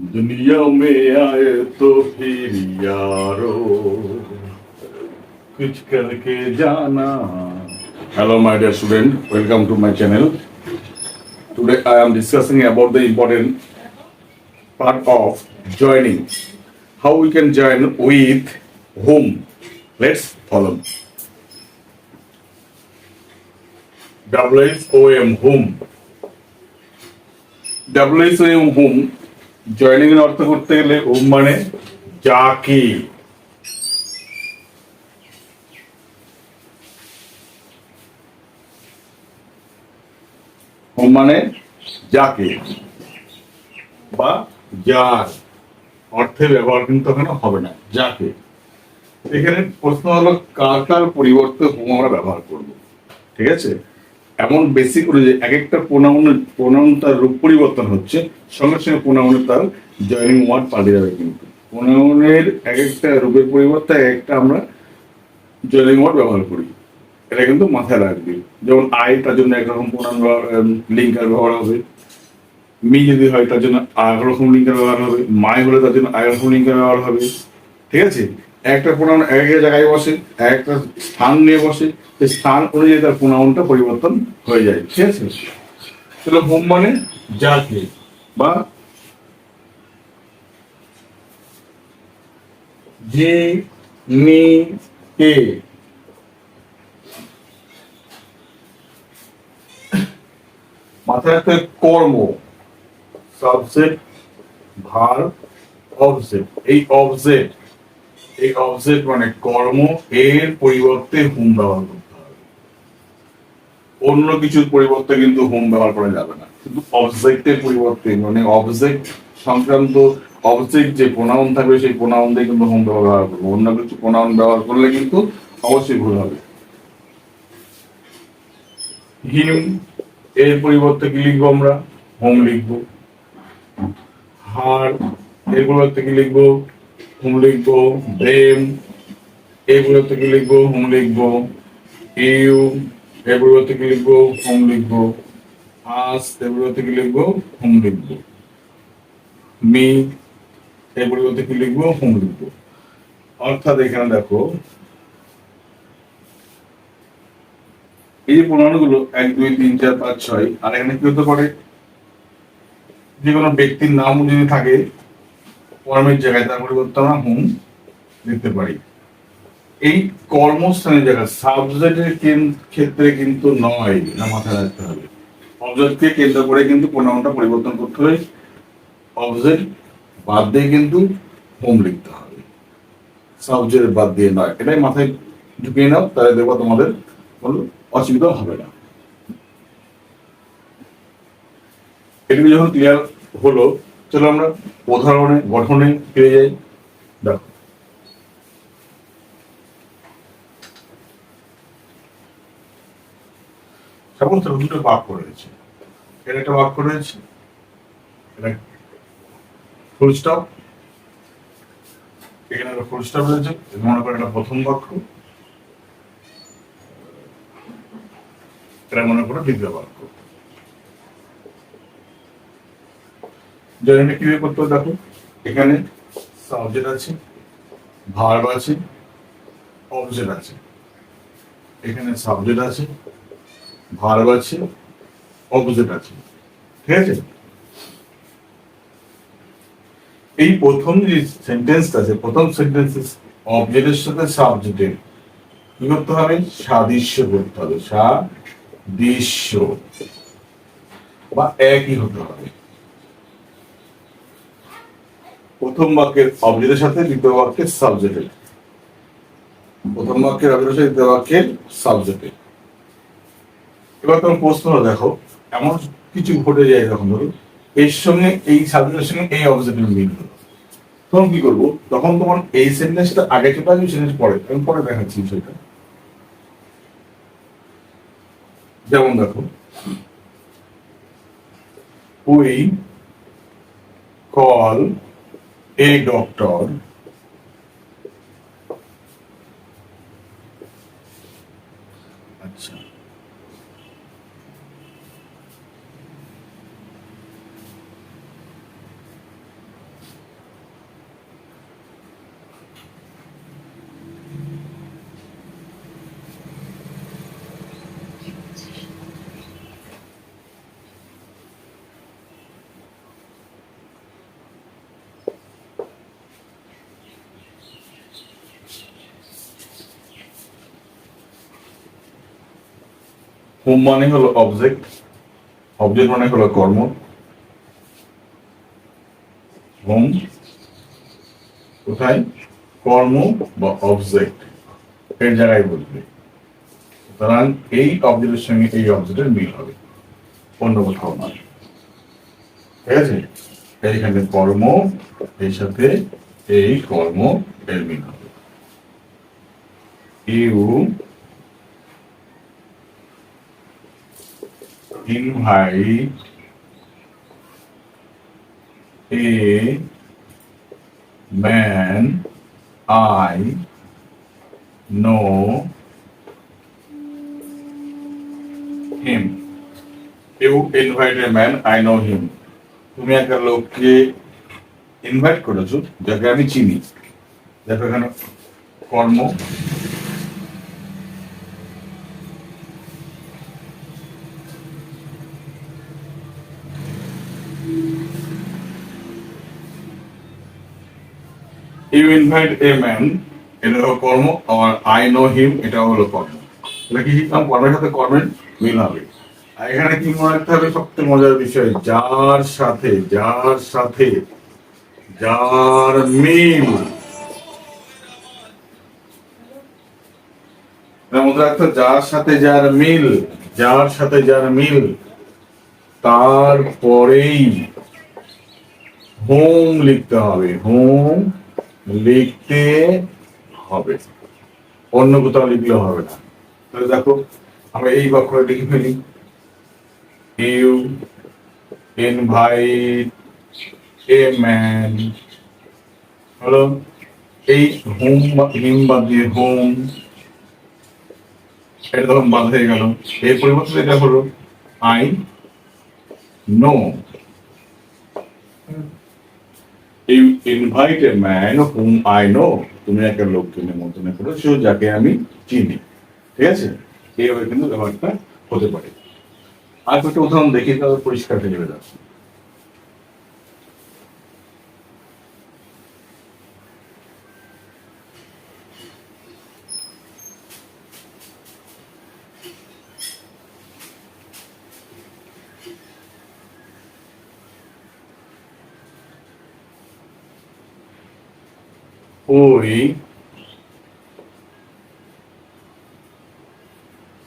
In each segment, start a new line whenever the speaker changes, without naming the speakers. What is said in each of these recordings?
दुनिया में आए तो फिर यारो कुछ करके जाना hello my dear student welcome to my channel today i am discussing about the important part of joining how we can join with whom let's follow double s o m whom joining এর অর্থ করতে গেলে home মানে যাকে home মানে যাকে বা যার অর্থে ব্যবহার কিন্তু ওখানে হবে না যাকে এখানে প্রশ্ন হলো, কার কার পরিবর্তে হোম আমরা ব্যবহার করব? ঠিক আছে? এমন বেসিক যে এক একটা প্রোনাউনের প্রোনাউন তার রূপ পরিবর্তন হচ্ছে, সঙ্গে সঙ্গে প্রোনাউনের তার জয়নিং ওয়ার্ড পাল্টে যাবে কিন্তু। প্রোনাউনের এক একটা রূপের পরিবর্তে এক একটা আমরা জয়নিং ওয়ার্ড ব্যবহার করি। এটা কিন্তু মাথায় রাখবে। যেমন আই তার জন্য একরকম প্রোনাউন লিঙ্কার ব্যবহার হবে। মি যদি হয় তার জন্য আরেক রকম লিঙ্কার ব্যবহার হবে। মাই হলে তার জন্য আরেক রকম লিঙ্কার ব্যবহার হবে। ঠিক আছে? একটা প্রোনাউন এক জায়গায় বসে এক একটা স্থান নিয়ে বসে, সেই স্থান অনুযায়ী তার প্রোনাউনটা পরিবর্তন হয়ে যায়। ঠিক আছে? তাহলে হোম মানে যাকে বা যে নি কে। মাথায় রাখতে কর্ম সাবজেক্ট ভার অবজেক্ট এই অবজেক্ট এই অবজেক্ট মানে কর্ম এর পরিবর্তে হুম ব্যবহার করতে হবে। অন্য কিছুর পরিবর্তে কিন্তু হুম ব্যবহার করা যাবে না। কিন্তু অবজেক্টের পরিবর্তে মানে অবজেক্ট সংক্রান্ত অবজেক্ট যে প্রোনাউন থাকবে, সেই প্রোনাউন দিয়ে কিন্তু হোম ব্যবহার করব। অন্য কিছু প্রোনাউন ব্যবহার করলে কিন্তু অবশ্যই ভুল হবে। হিম এর পরিবর্তে কি লিখব আমরা? হোম লিখব। হার এর পরিবর্তে কি লিখব? হোম লিখব, ব্রেম এর পরিবর্তে কি লিখব, হোম লিখব, ইউ এর পরিবর্তে কি লিখব, হোম লিখব আস এর পরিবর্তে কি লিখব, হোম লিখব, মি এর পরিবর্তে কি লিখব, হোম লিখব। অর্থাৎ এখানে দেখো, এই প্রণালীগুলো এক, দুই, তিন, চার, পাঁচ, ছয়, আর এখানে কি হতে পারে? যে কোনো ব্যক্তির নাম যদি থাকে কর্মের জায়গায় তার পরিবর্তে আমরা হুম লিখতে পারি। এই কর্মস্থানের জায়গায় সাবজেক্টের ক্ষেত্রে কিন্তু নয় না মাথায় রাখতে হবে। অবজেক্টকে কেন্দ্র করে কিন্তু প্রণামটা পরিবর্তন করতে হয় অবজেক্ট বাদ দিয়ে কিন্তু হোম লিখতে হবে। সাবজেক্ট বাদ দিয়ে নয়, এটাই মাথায় ঢুকিয়ে নাও, তাহলে দেখব তোমাদের কোনো অসুবিধা হবে না। এগুলো যখন ক্লিয়ার হলো চলো আমরা উদাহরণে, গঠনে ফিরে যাই। দেখো যেমন ধরো দুটো বাক্য রয়েছে। এর একটা বাক্য রয়েছে, এটা ফুল স্টপ এখানে একটা ফুল স্টপ রয়েছে মনে করো এটা প্রথম বাক্য। এটা মনে করো দ্বিতীয় বাক্য। জয়েন্টে কীভাবে করতে দেখো। এখানে সাবজেক্ট আছে ভার্ব আছে অবজেক্ট আছে। এখানে সাবজেক্ট আছে ভার্ব আছে অপোজিট আছে। ঠিক আছে? এই প্রথম যে সেন্টেন্সটা আছে, প্রথম সেন্টেন্স অবজেক্টের সাথে সাবজেক্টের কি করতে হবে? সাদৃশ্য করতে হবে, সাদৃশ্য। বা একই হতে হবে। প্রথম বাক্যের অবজেক্টের সাথে দ্বিতীয় বাক্যের সাবজেক্টের প্রথম বাক্যের অবজেক্টের সাথে দ্বিতীয় বাক্যের সাবজেক্টের এবার তোমার প্রশ্ন দেখো। এমন কিছু ঘটে যায় যখন ধরো, এর সঙ্গে, এই সাবজেক্টের সঙ্গে এই অবজেক্টের মিল হলো। তখন কি করব? তখন তোমার এই সেন্টেন্সটা আগে চলে আসবে সেন্টেন্স পরে। আমি পরে দেখাচ্ছি বিষয়টা। যেমন দেখো ওই কল এ ডক্টর হোম মানে হলো অবজেক্ট অবজেক্ট মানে হলো কর্ম। হোম, কোথায়? কর্ম বা অবজেক্ট এর জায়গায় বলবে। সুতরাং এই অবজেক্টের সঙ্গে এই অবজেক্টের মিল হবে। অন্য কোথাও নয়। ঠিক আছে? এইখানে কর্ম, এর সাথে এই কর্ম এর মিল হবে। You invite a man I know him. You invite a man, I know him. তুমি একটা লোককে ইনভাইট করেছ যাকে আমি চিনি দেখো এখানে কর্ম ইউ ইনভাইট এ ম্যান এটা হলো কর্ম আর আই নো হিম এটা হলো কর্ম। এটা কি শিখলাম? কর্মের সাথে কর্মের মিল হবে। আর এখানে কি মনে রাখতে হবে? সবচেয়ে মজার বিষয়, যার সাথে যার সাথে, যার মিল। মনে রাখতে যার সাথে যার মিল, যার সাথে যার মিল, তারপরেই হোম লিখতে হবে। হোম লিখতে হবে। অন্য কোথাও লিখলে হবে না। তাহলে দেখো, আমরা এই বাক্যটা লিখে ফেলি। ইউ ইনভাইট এ ম্যান হলো, এই হোম হিম বাদ দিয়ে হোম। এটা তখন বাদ হয়ে গেল। এর পরিবর্তে এটা হলো I know you invite a man hmm I know তুমি একটা লোককে নিমন্ত্রণ করেছ যাকে আমি চিনি, ঠিক আছে? এইভাবে কিন্তু ব্যাপারটা হতে পারে। আর একটা উদাহরণ দেখি তাহলে পরিষ্কার হয়ে যাবে যাচ্ছে we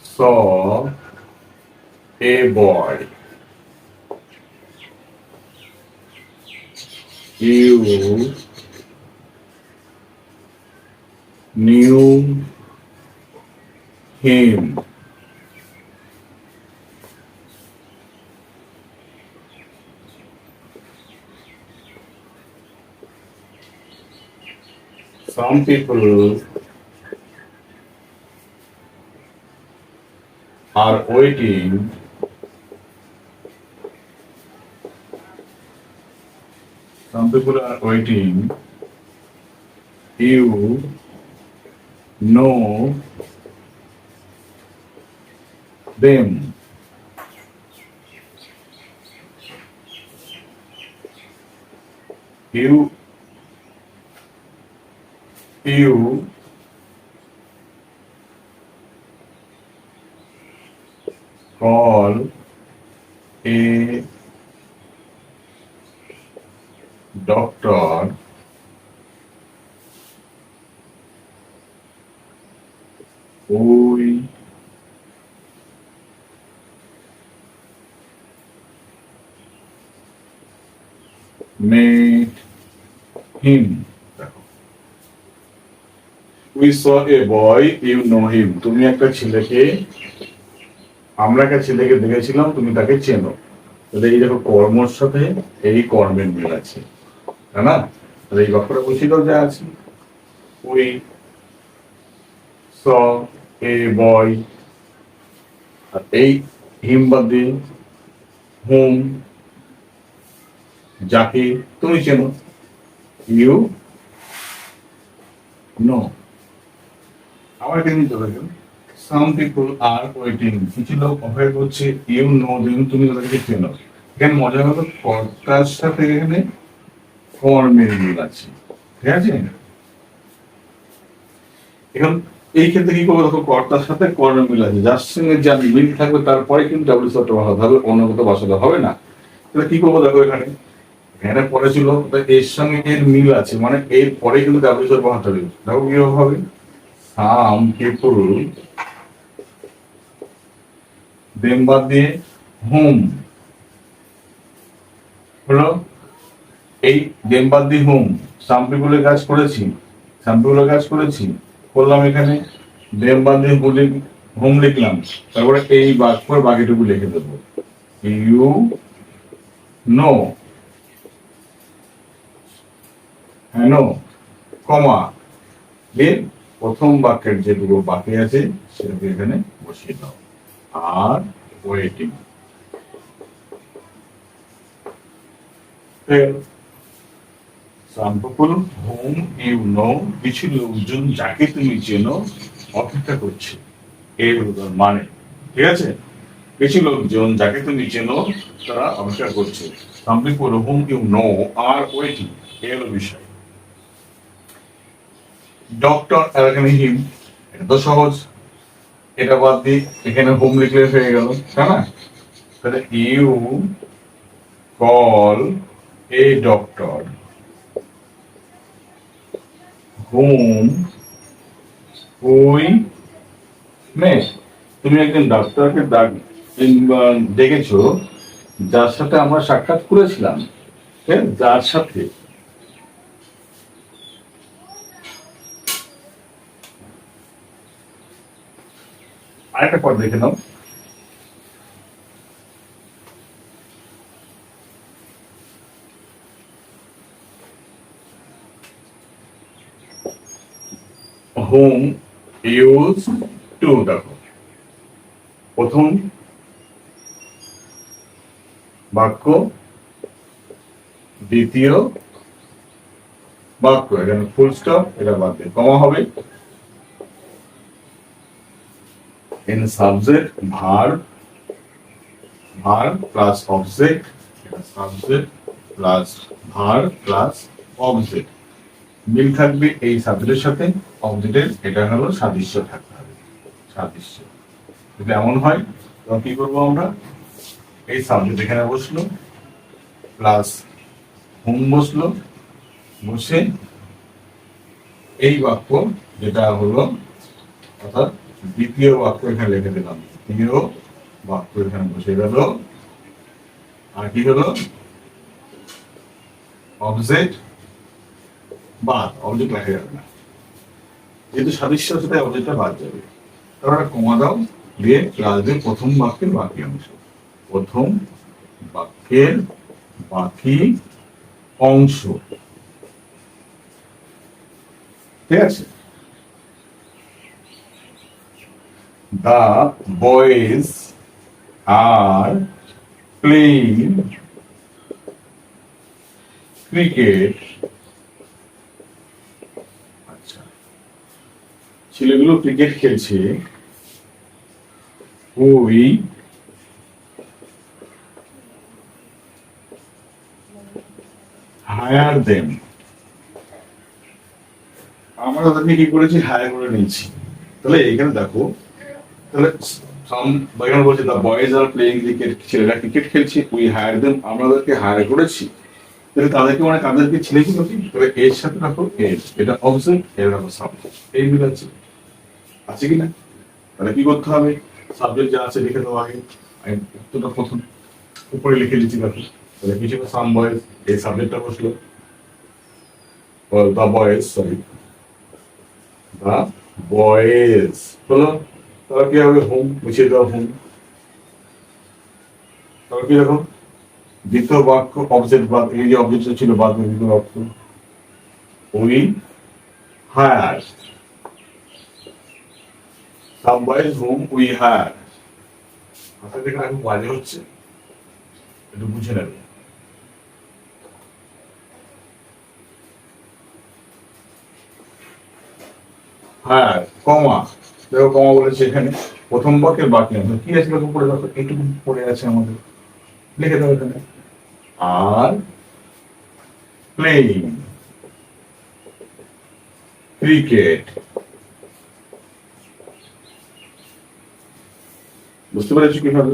saw a boy. You Some people are waiting some people are waiting you know them. You you call a doctor we made him we saw a boy you know him তুমি একটা ছেলেকে, আমরা একটা ছেলেকে দেখেছিলাম, তুমি তাকে চেনো। তাহলে এই দেখো কর্মর সাথে এই কর্মের মিল আছে, তাই না? তাহলে এই বাক্যটা বুঝিল যা আছে ওই স এ বয়, আর এই হিম বাদে হোম যাকে তুমি চেনো? You know. নিতে পারবেন সাম পিপল আর ওয়েটিং কিছু লোক অপেক্ষা করছে ইউ নো দেন তুমি তাদেরকে চেনো। এখানে মজা হলো কর্তার সাথে এখানে কর্মের মিল আছে। ঠিক আছে? এখন এই ক্ষেত্রে কি করব? দেখো কর্তার সাথে কর্ণ মিল আছে। যার সঙ্গে যার মিল থাকবে, তারপরে কিন্তু ডাব্লিউ শব্দটা বসাতে হবে। অন্য কোথাও বসাতে হবে না। তাহলে কি করব দেখো এখানে? এখানে পরে ছিল এর সঙ্গে এর মিল আছে। মানে এর পরে কিন্তু ডাব্লিউ শব্দ বসাতে হবে। দেখো কি হবে। সাম পিপুল দেম বাদ দিয়ে হোম। হলো এই দেম বাদ দিয়ে হোম। সাম পিপুলের কাজ করেছি। সাম পিপুলের কাজ করেছি। করলাম এখানে। দেম বাদ দিয়ে হোম- হোম লিখলাম। তারপরে এই বাক্যের বাকিটুকু লিখে দেবো। You know. হ্যাঁ নো, কমা। দিয়ে প্রথম বাক্যের যেটুকু বাকি আছে, সেটাকে এখানে বসিয়ে দাও। আর ওয়েটিং কিছু লোকজন যাকে তুমি চেনো, অপেক্ষা করছে। এর হলো মানে ঠিক আছে? কিছু লোকজন যাকে তুমি চেনো, তারা অপেক্ষা করছে। Something for whom you know R waiting হলো বিষয়। ডক্টর এখানে হিম এটা তো সহজ। এটা বাদ দিয়ে এখানে হোম লিখলে হয়ে গেল, তাই না? তাহলে you call a doctor whom we met তুমি একজন ডাক্তারকে ডাক ডেকেছো যার সাথে আমরা সাক্ষাৎ করেছিলাম ঠিক যার সাথে আরেকটা পর দেখে নাও। হোম ইউজ টু দেখো প্রথম বাক্য। দ্বিতীয় বাক্য। এখানে ফুল স্টপ এটা বাদ দিয়ে কমা হবে। In subject, verb verb plus object, subject plus verb plus object. মিল থাকবে এই সাবজেক্টের সাথে অবজেক্টের এটা হলো সাদৃশ্য থাকতে হবে, সাদৃশ্য। যদি এমন হয় তখন কি করব আমরা? এই সাবজেক্ট এখানে বসল প্লাস হোম বসল, বসে এই বাক্য যেটা হলো, অর্থাৎ দ্বিতীয় বাক্য এখানে লিখে দিলাম। দ্বিতীয় বাক্য এখানে বসে গেল আর কি হলো? অবজেক্ট বাদ অবজেক্ট লেখা যাবে না। যেহেতু সাদৃশ্য আছে তাই অবজেক্টটা বাদ যাবে। একটা কমা দাও, দিয়ে ক্লাস দিয়ে প্রথম বাক্যের বাকি অংশ। প্রথম বাক্যের বাকি অংশ। ঠিক আছে? The boys are playing cricket. আচ্ছা। ছেলেগুলো ক্রিকেট খেলছে। ওই হায়ার দেম আমরা তাদেরকে কি করেছি? হায়ার করে নিয়েছি। তাহলে এখানে দেখো তাহলে সাম বলছে দ্য বয়েজ আর প্লেইং ছেলেরা ক্রিকেট খেলছে উই হায়ার দেম আমরা ওদেরকে হায়ার করেছি তাদেরকে মানে তাদেরকে ছেলে কি সাথে রাখো এটা অবজেক্ট সাবজেক্ট এই মিল আছে। কি না? তাহলে কি করতে হবে? সাবজেক্ট যা আছে লিখে দেওয়া আগে। আমি প্রথম উপরে লিখে দিচ্ছি তাহলে। কিছু সাম বয়েজ এই সাবজেক্টটা বসল। The boys sorry the boys হলো তাহলে কি হবে হোম? মুছিয়ে দেওয়া হোম। তাহলে কি দেখো? দ্বিতীয় বাক্য অবজেক্ট বাদ এই যে অবজেক্ট ছিল বাদ দ্বিতীয় বাক্য we hire some whom we hire মাথা দেখে এখন বাজে হচ্ছে। একটু বুঝে নেবে হ্যাঁ কমা দেখো কমা বলেছে এখানে। প্রথম বাকি কি আছে লক্ষ্য করে দেখো, এইটুকু পড়ে আছে আমাদের। লিখে এখানে। আর প্লেইং ক্রিকেট বুঝতে পেরেছি কীভাবে?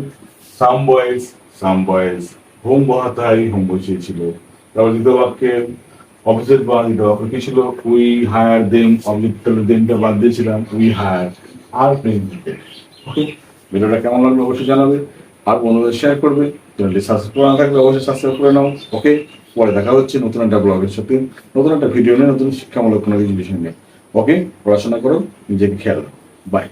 Some boys some boys home বহাতাই home বসিয়েছিল তারপর দ্বিতীয় বাক্যের অপোজিট বা দ্বিতীয় বাক্য কি ছিল উই হায়ার দেম অবজেক্ট দেমটা বাদ দিয়েছিলাম উই হায়ার আর প্রেজেন্টেড ওকে ভিডিওটা কেমন লাগল অবশ্যই জানাবে, আর বন্ধুদের শেয়ার করবে চ্যানেলটি সাবস্ক্রাইব করে না থাকলে অবশ্যই সাবস্ক্রাইব করে নাও ওকে পরে দেখা হচ্ছে নতুন একটা ব্লগের সাথে, নতুন একটা ভিডিও নিয়ে, নতুন শিক্ষামূলক কোনো কিছু বিষয় নিয়ে ওকে পড়াশোনা করো, নিজেকে খেয়াল রাখো বাই